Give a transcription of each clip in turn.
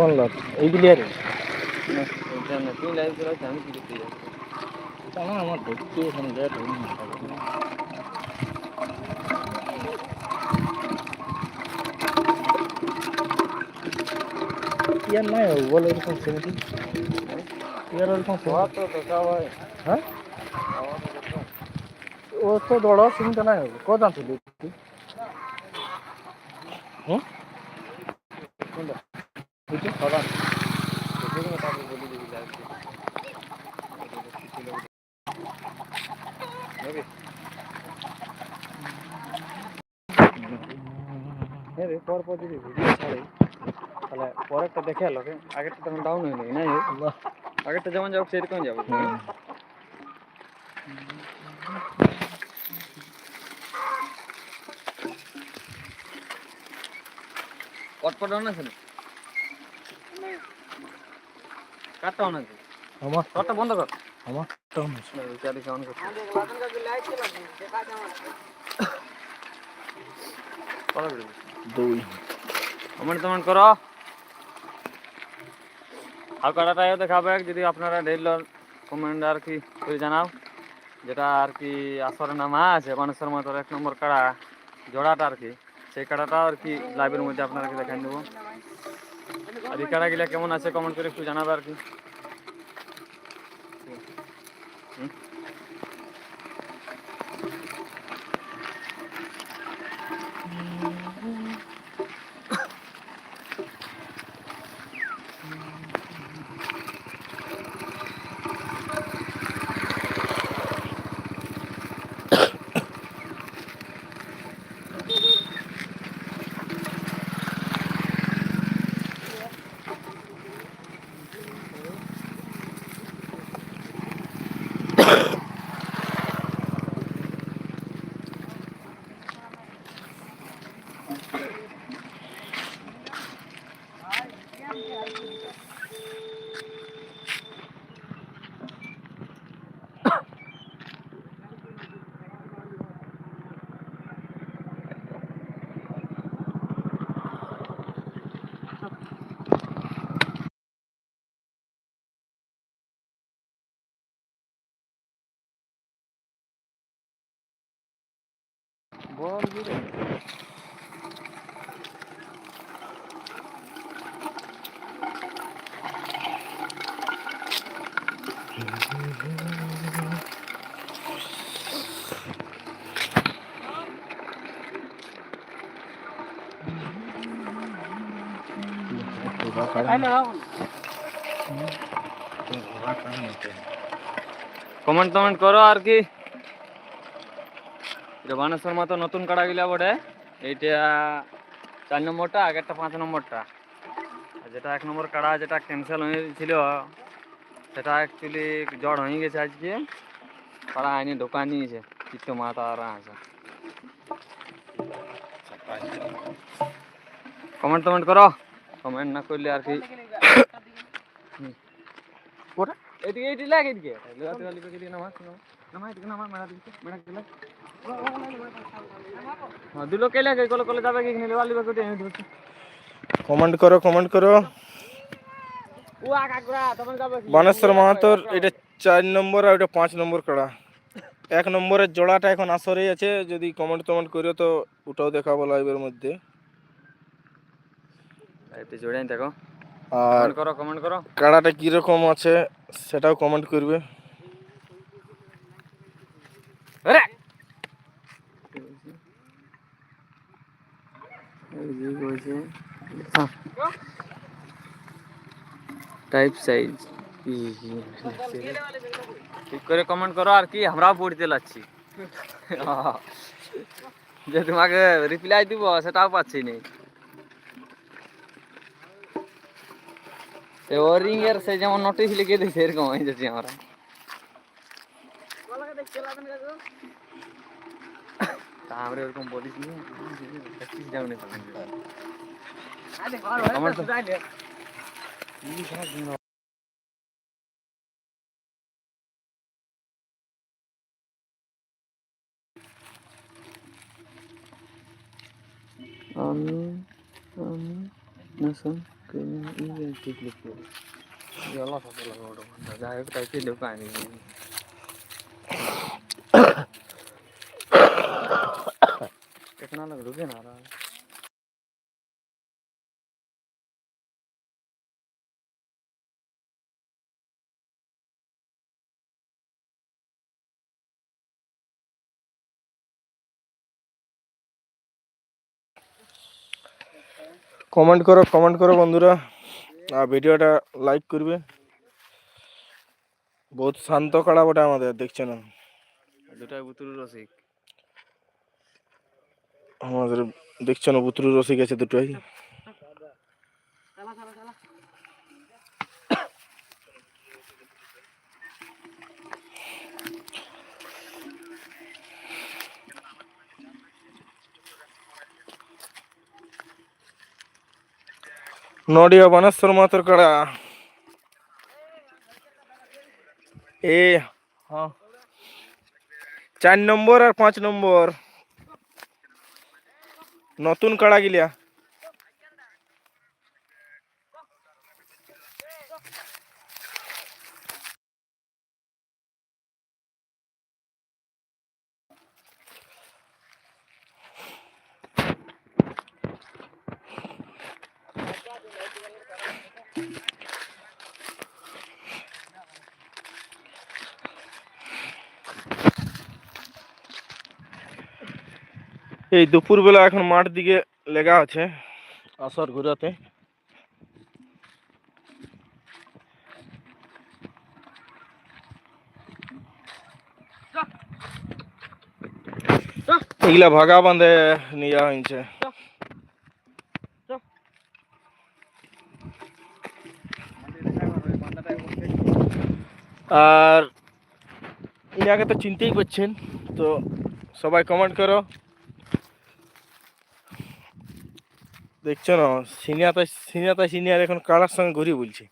কোন লট এইগুলি আরে আমার দেখতে এখানে ইয়ার নাই বলে এরকম সেমিটি ইয়ার ওরকম হয়? ও তো দৌড় সেমিটা নাই হবে কত আনছিলি তুই হুম কোনটা বুঝছি সবাই দেখে তারপর বলি দিবি লাইভ নেবে হ্যাঁ রে পর পর যদি ভিডিও ছাড়ে তাহলে দেখে লোকে আগেরটা তখন ডাউন হয়ে যাবে না আগেরটা যেমন যাব সেরকম যাব। পটপট অন আছে না কাটটা অন আছে? আমার? ঘরটা বন্ধ কর। আমার টাউন আছে। চারি অন কর করা করে দিস। দুই। কমেন্ট করো। আর কটাটাও দেখাবে যদি আপনারা ঢেল কমেন্ট আর কি করে জানাও। যেটা আর কি আসরে নামা আছে, মানুষের মতো এক নম্বর কাড়া জোড়াটা আর কি, সেই কাড়াটাও আর কি লাইভের মধ্যে আপনারা দেখাই দেবো আর এই কাড়াগুলা কেমন আছে কমেন্ট করে একটু জানাবে আর কি। হুম? বল দিলে কমেন্ট টমেন্ট করো আর কি এটা বানেশ্বর মতো নতুন কাড়া গিলা বটে এইটা চার নম্বরটা আগেরটা পাঁচ নম্বরটা। যেটা এক নম্বর কাড়া যেটা ক্যান্সেল হয়েছিল সেটা অ্যাকচুয়ালি জ্বর হয়ে গেছে আজকে। কাড়া আইনি ঢোকা নিয়েছে চিত্ত মাথা আর আছে। কমেন্ট টমেন্ট করো। কমেন্ট না করলে আর কি এদিকে এদিকে লাগ এদিকে নামা নামা এদিকে নামা মেরা দিকে। মেরা দিলে কেলে কলে কলে যাবে কি নিলে লিবা কোটে এনে দিবে কমেন্ট করো কমেন্ট করো। ও আগা গুড়া যাবে কি? বানেশ্বর মাহাতোর এটা চার নম্বর আর এটা পাঁচ নম্বর কাড়া। এক নম্বরের জোড়াটা এখন আসরেই আছে যদি কমেন্ট টমেন্ট করো তো ওটাও দেখাবো লাইভের মধ্যে। একটু জোড়ে দেখো। আর কমেন্ট করো কমেন্ট করো। কাড়াটা কীরকম আছে সেটাও কমেন্ট করবে। আরে এই টাইপ সাইজ ঠিক করে কমেন্ট করো আর কি, আমরাও পড়তে লাগছি যে তোমাকে রিপ্লাই দিব, সেটাও পাচ্ছি নি। ওরিং এর সে যেমন নোটিশ লিখে দিয়েছে, এরকম হয়ে যাচ্ছে আমরা। তা আমরা ওরকম বলিস নি প্র্যাকটিস যাও না কমেন্ট আমি আমি নাসন ঠিক লিখতে জলা ফসল ওটা যাই হোক তাই ছিল কাহিনী कितना लग रुके ना रहा কমেন্ট করো কমেন্ট করো বন্ধুরা আর ভিডিওটা লাইক করবে বহুত শান্ত কাড়া বটে আমাদের দেখছে না দুটাই বুতুরু রসিক আমাদের দেখছ না বুতরু রসিক আছে দুটোই। নডিয়া বানেশ্বর মাতর কাড়া। এ হ্যাঁ। চার নম্বর আর পাঁচ নম্বর। নতুন কাড়া গিলিয়া এই দুপুরবেলা এখন মাঠ দিকে লেগা আছে আসর ঘুরাতে। এগুলা ভাগা বাঁধে নিয়ে হয়েছে আর ইনাকে তো চিনতেই পারছেন তো সবাই কমেন্ট করো। দেখছ না সিনিয়াতা সিনিয়াতা সিনিয়র এখন কারার সঙ্গে ঘুরি বলছে।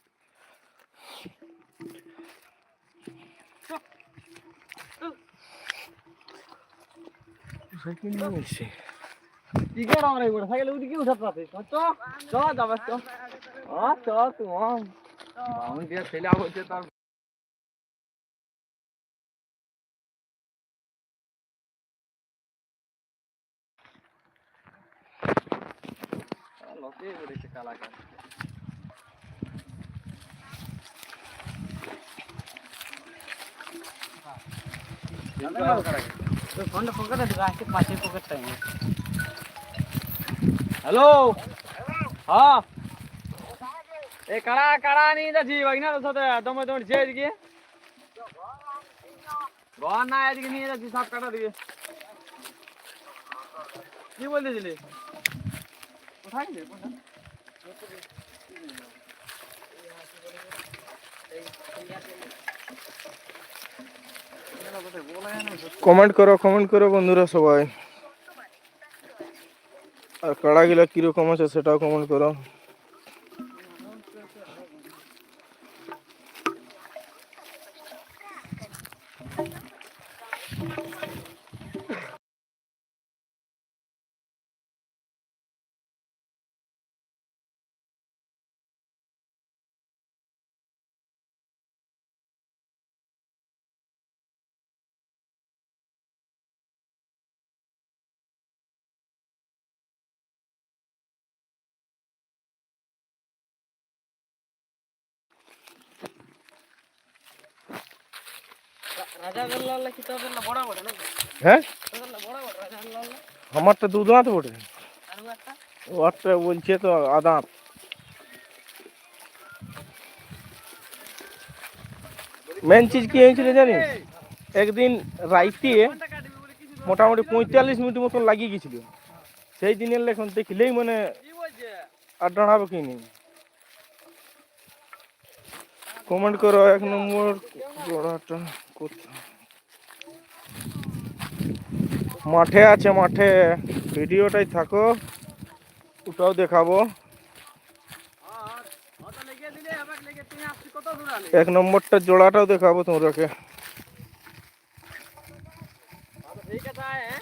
সাইকেল উঠে কি উঠাতে পারবে চ চ যাবে চ আ চ তুই বাউন দিয়ে তার লোকে উড়েছে কালাকার ফোনটা পকেটে ঢুকা আছে পাশে পকেটটা হ্যালো হ্যাঁ এ কাড়া কাড়া নিয়ে যাচ্ছি বাগিনার সাথে দমে দমে ছে এদিকে ঘর না এদিকে নিয়ে যাচ্ছি সাত কাটা দিকে কি বলতেছিলি কমেন্ট করো কমেন্ট করো বন্ধুরা সবাই। আর কাড়াগুলা কীরকম আছে সেটাও কমেন্ট করো। হ্যাঁ? আমারটা দু দাঁত বটে। ওরটা বলছে তো আদাঁত মেন চিজ কি হয়েছিল জানিস? একদিন রাইতে মোটামুটি পঁয়তাল্লিশ মিনিট মতন লাগিয়ে গেছিল। সেই দিনের লেখন দেখলেই মানে আর দাঁড়াবে কি নেই কমেন্ট করো এক নম্বর। মাঠে আছে মাঠে। ভিডিওটাই থাকো ওটাও দেখাবো। এক নম্বরটা জোড়াটাও দেখাবো তোমরাকে ঠিক আছে হ্যাঁ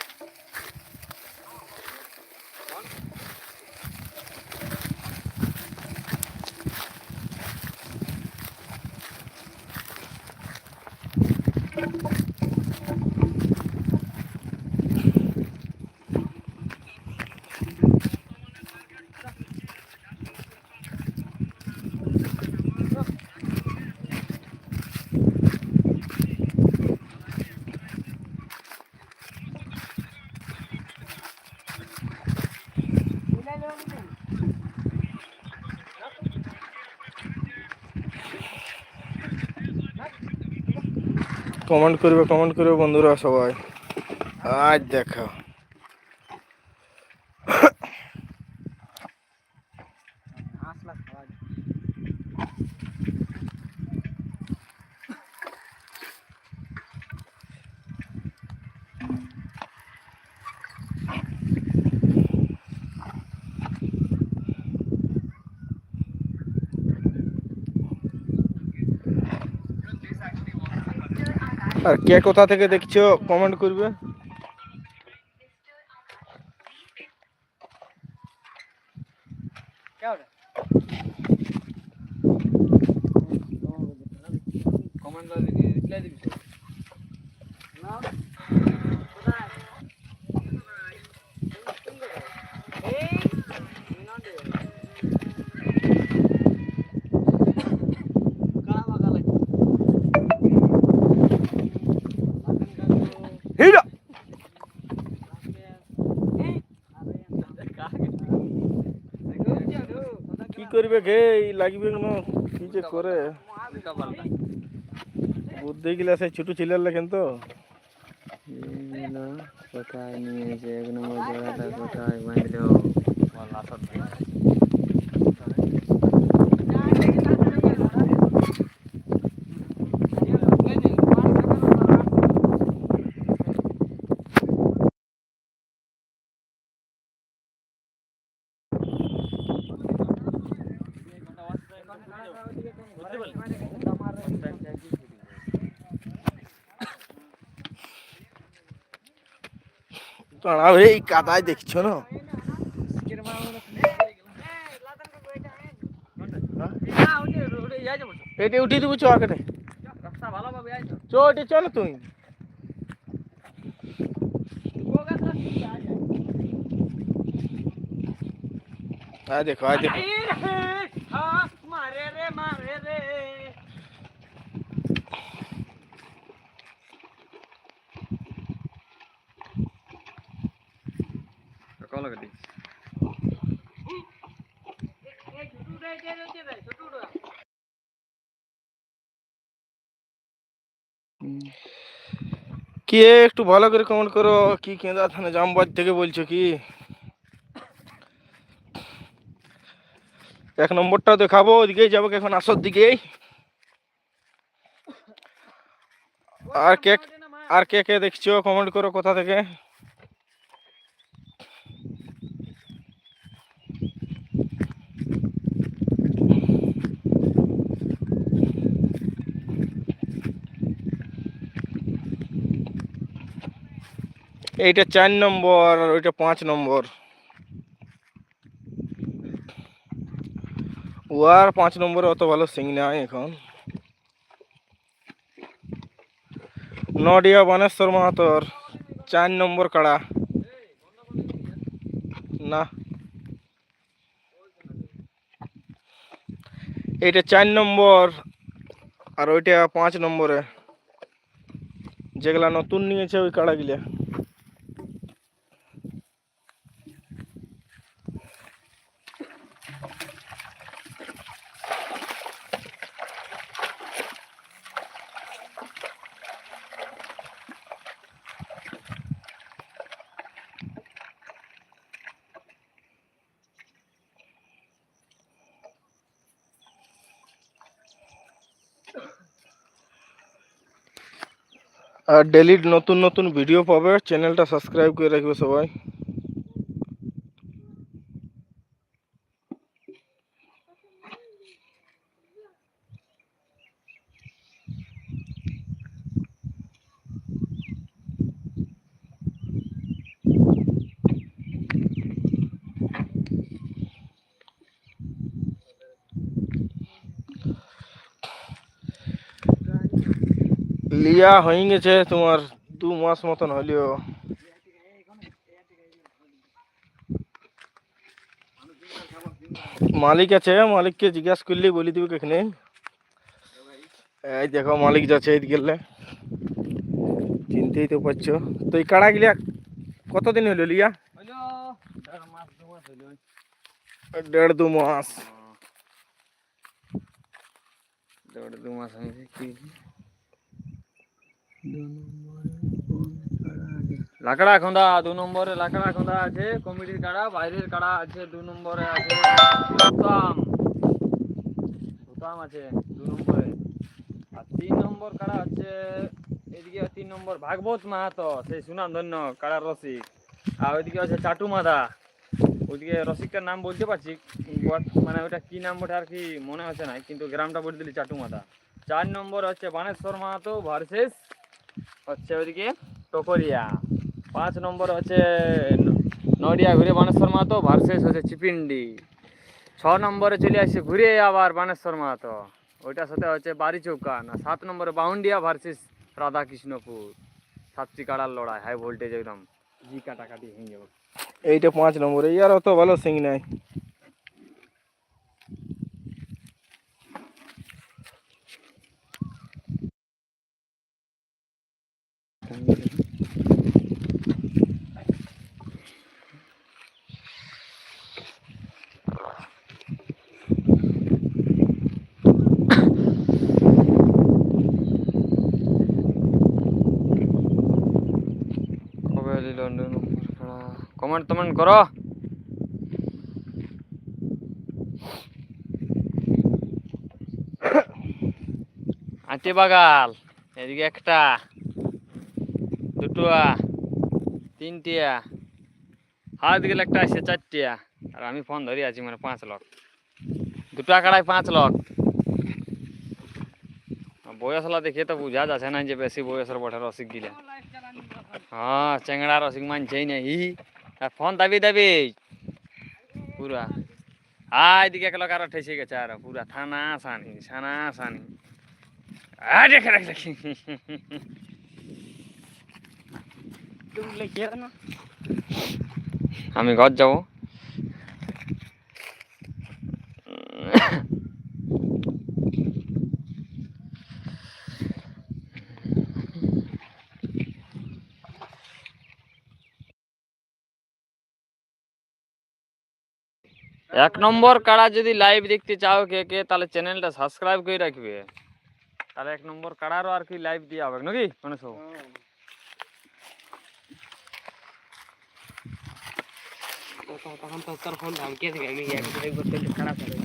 কমেন্ট করবে কমেন্ট করবে বন্ধুরা সবাই। আজ দেখো আর কে কোথা থেকে দেখছো কমেন্ট করবে কমেন্ট রিপ্লাই দিবি না করবে গে লাগবে কেন? কি যে করে? বুদ্ধি গিলা সেই ছোট ছেলের লেখেন তো। কোথায় নিয়ে এক নম্বর জোড়াটা কোথায় বাঁধলো বল আসর কানা এই কাদায় দেখছ না? এটা উঠিয়ে দেবো চ আগে। চ এটা চল তুই আয় দেখো আয় দেখো। কল কে একটু ভালো করে কমেন্ট করো, কি কেঁদা থানা জামবাজ থেকে বলছো কি? এক নম্বরটা দেখাবো ওদিকেই যাব, এখন আসর দিকেই। আর কে আর কে কে দেখছ কমেন্ট করো কোথা থেকে? এইটা চার নম্বর আর ওইটা পাঁচ নম্বর। ও আর পাঁচ নম্বরে অত ভালো সিং নাই এখন। নডিয়া বানেশ্বর মাহাতর চার নম্বর কাড়া। না। এইটা চার নম্বর আর ওইটা পাঁচ নম্বরে। যেগুলা নতুন নিয়েছে ওই কাড়াগুলা। আর ডেলি নতুন নতুন ভিডিও পাবে চ্যানেলটা সাবস্ক্রাইব করে রাখবে সবাই। লিয়া হয়ে গেছে তোমার দু মাস মতন হলেও মালিক আছে মালিককে জিজ্ঞাসা করলে বলে দিবে কেখানে এই দেখো মালিক যাচ্ছে এই গেলে চিনতেই তো পারছ তো এই কাড়া গিলা কতদিন হলো লিয়া হলো দেড় মাস দু মাস হলো দেড় দু মাস দেড় দু মাস হয়েছে কি লাকড়া খোঁদা, দু নম্বরে লাকড়া খোঁদা আছে, কমিটির কাড়া, বাইরের কাড়া আছে, দু নম্বরে আছে সুতাম। সুতাম আছে দু নম্বরে। আর তিন নম্বর কাড়া হচ্ছে, এদিকে তিন নম্বর ভাগবত মাহাতো, সেই সুনাম ধন্য কাড়ার রসিক। আর ওইদিকে আছে চাটু মাদা। ওইদিকে রসিকটার নাম বলতে পারছি মানে ওটা কি নাম ওটা আর কি মনে হচ্ছে না কিন্তু গ্রামটা বলে দিলি চাটু মাদা। চার নম্বর হচ্ছে বানেশ্বর মাহাতো ভার্সেস হচ্ছে ওইদিকে টকরিয়া। পাঁচ নম্বর হচ্ছে নডিয়া ঘুরে বানেশ্বর মাহাতো ভার্সেস হচ্ছে চিপিন্ডি। ছ নম্বরে চলে আসছে ঘুরে আবার বানেশ্বর মাহাতো। ওইটার সাথে হচ্ছে বাড়ি চৌকা না, সাত নম্বরে বাউন্ডিয়া ভার্সেস রাধাকৃষ্ণপুর। সাতটি লড়াই হাই ভোল্টেজ একদম। জি কাটাকাটি হয়ে যাবে এইটা পাঁচ নম্বরে। ইয়ার অত ভালো সিং নাই। কমেন্ট টমেন্ট করো আটে বাগাল এদিকে একটা দুটোয়া তিনটিয়া হাত গেলে একটা আসছে চারটিয়া আর আমি ফোন ধরে আছি মানে পাঁচ লক দুটো আঁকড়ায় পাঁচ লক বয়সলা দেখে তো বুঝা যাচ্ছে না যে বেশি বয়সের বটে রসিক গিলা হ্যাঁ চেংড়া রসিক মানছেই না হি আর ফোন দাবি দাবি। পুরা। আয় দিকে এক লোক আরও ঠেসে গেছে আর, পুরা থানা সানি সানা সানি আয় দেখি। আমি ঘর যাব। এক নম্বর কাড়া যদি লাইভ দেখতে চাও কে কে, তাহলে চ্যানেলটা সাবস্ক্রাইব করে রাখবে। তাহলে এক নম্বর কাড়ারও আর কি লাইভ দিয়ে হবে, নাকি? মানে সব তখন তো তোর ফোন দাম কে থেকে আমি এক করতে খারাপ হবে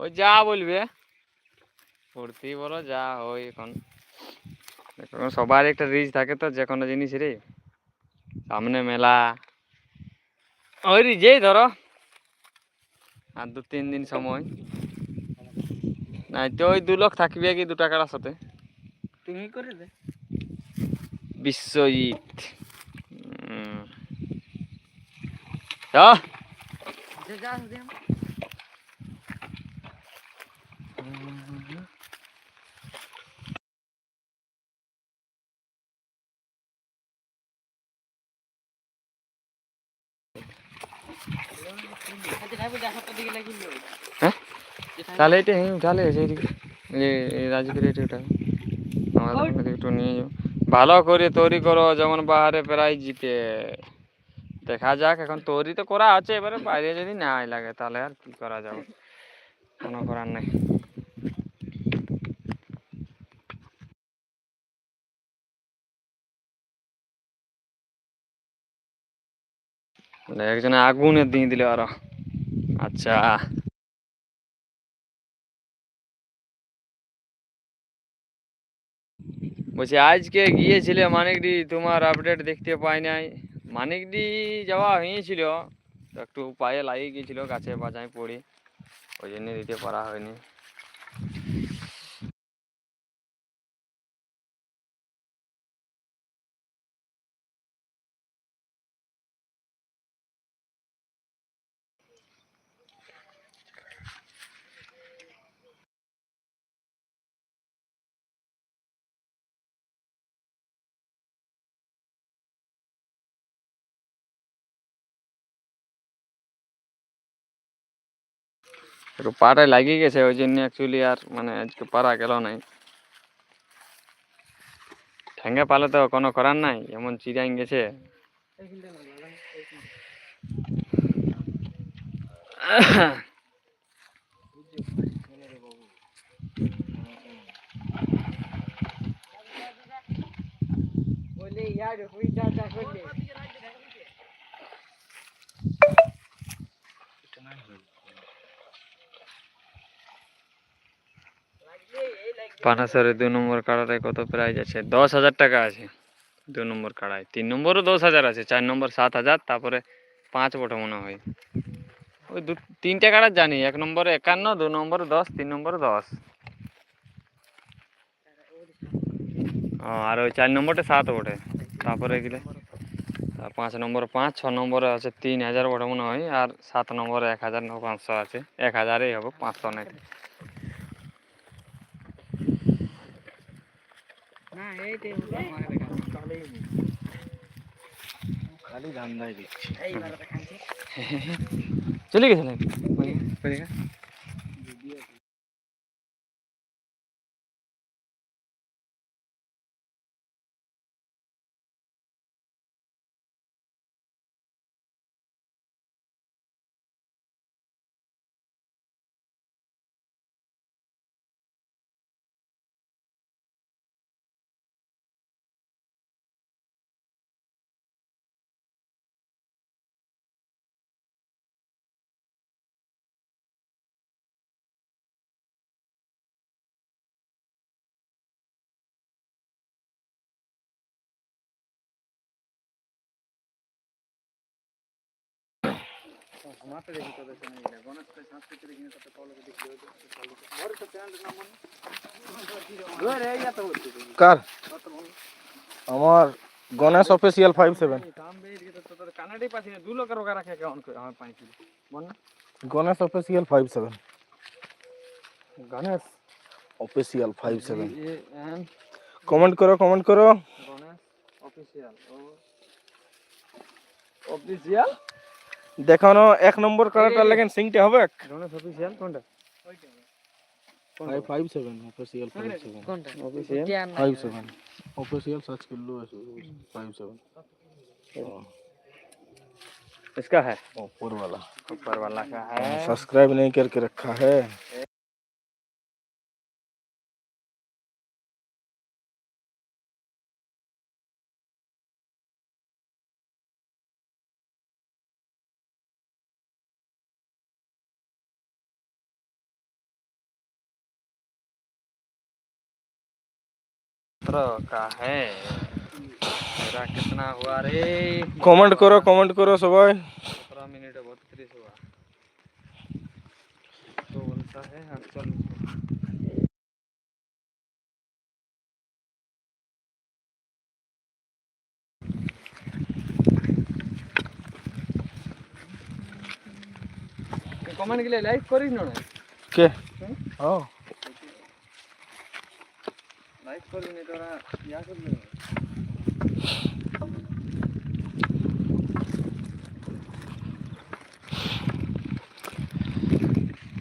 ওই যা বলবে। ফুর্তি বলো যা হয় এখন। সবার একটা রিচ থাকে তো যে কোনো জিনিসেরই। সামনে মেলা। ওই রিজেই ধরো। আর দু তিন দিন সময়। নাই তো ওই দু লোক থাকবে কি দু টাকার সাথে তুমি করে দে। বিশ্বজিৎ। যে যা দে আচ্ছা ভাই বলে হাতটা দিকে লাগিয়ে দিও হ্যাঁ? তাহলে এটা হ্যাঁ তাহলে সেইদিকে রাজগিরি এটা আমার একটু নিয়ে যাও। ভালো করে তৈরি করো যেমন বাহারে প্রায় জিতে দেখা যাক এখন তৈরি তো করা আছে এবারে বাইরে যদি না লাগে তাহলে আর কি করা যাবে? কোনো করার নেই। একজনে আগুনে দিয়ে দিলে আরও। আচ্ছা। বলছি, আজকে গিয়েছিলে মানিকডি তোমার আপডেট দেখতে পাই নাই। মানিকডি যাওয়া হয়েছিল। একটু পায়ে লাগিয়ে গিয়েছিল, গাছে বাজায় পড়ে। ওই জন্য দিতে পারা হয়নি। একটু পাটায় লাগিয়ে গেছে ওই জন্য অ্যাকচুয়ালি আর মানে আজকে পারা গেল নাই ঠ্যাঙ্গে পালে তো কোনো করার নাই এমন চিরাং গেছে বলে ইয়ার হুই যা যা করলে পানাসরের দু নম্বর কাড়াটায় কত প্রাইজ আছে? দশ হাজার টাকা আছে। দু নম্বর কাড়ায়। তিন নম্বরও দশ হাজার আছে, চার নম্বর সাত হাজার, তারপরে পাঁচ বটে মনে হয়। ওই দু তিনটে কাড়া জানি, এক নম্বরে একান্ন, দু নম্বরে দশ, তিন নম্বরে দশ। ও, আর ওই চার নম্বরটা সাত বটে। তারপরে গেলে পাঁচ নম্বর পাঁচ, ছ নম্বরে আছে তিন হাজার বটে মনে হয়, আর সাত নম্বরে এক হাজার পাঁচশো আছে। এক হাজারেই হবে, পাঁচশো নাই না এইটাই হলো আমার দেখা খালি ধান্দায় দিচ্ছি এই মারা খাচ্ছি চলে গেছে নাকি ওই দিকে? কার? আমার গণেশ অফিসিয়াল ফাইভ সেভেন দাম বেড়ে গেছে তো তোর কানাডি পাচ্ছি না দু লোকের ওকে রাখে কেমন করে আমার পাইছি বল না Ganesh official five seven Ganesh. Official five seven এ এন কমেন্ট করো কমেন্ট করো। গণেশ অফিসিয়াল ও। অফিসিয়াল দেখানো এক নম্বর কারাটা লাগেন সিংটা হবে গণেশ অফিসিয়াল কোনটা five seven official five seven কোনটা অফিসিয়াল জ্ঞান নাই फाइव सेवन ऑफिशियल सर्च कर लो फाइव सेवन इसका है ऊपर वाला ऊपर वाला का है सब्सक्राइब नहीं करके रखा है सत्रह का है। मेरा कितना हुआ रे? कमेंट करो कमेंट करो सुबह सत्रह मिनट बत्तीस हुआ। तो बोलता है हाँ चलो। कमेंट के लिए लाइक करिस न के? ओ না তোরা ইয়া করবি না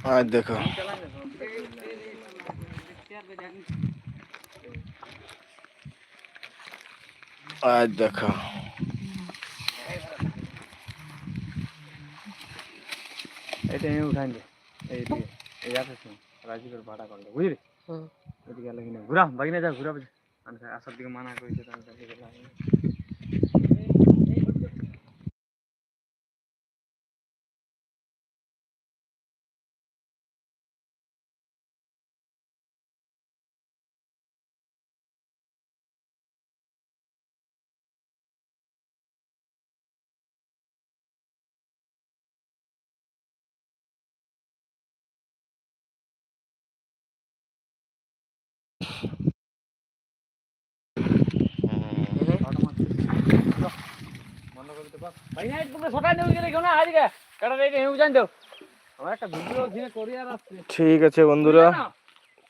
आज देखो आज देखो এটা আমি উঠাই দে এই দিকে এই আছে শুন রাজীবের ভাড়া করলে বুঝলি হুম। এদিকে লাগি না ঘুরা বাগিনা যা ঘুরা আসার দিকে মানা করেছে তাহলে তার দিকে লাগি না। বন্ধ করে দিতে পার বাগিনা তুমি সকাল নিয়ে গেলে কেউ না আজকে কাটা রেটে হেউ জান দাও আমার একটা ভিডিও ওখানে করি আর আসছে ঠিক আছে বন্ধুরা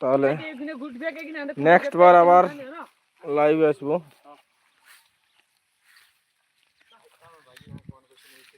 তাহলে এখানে ঘুরবে কিনা নেক্সট বার আবার লাইভ আসব।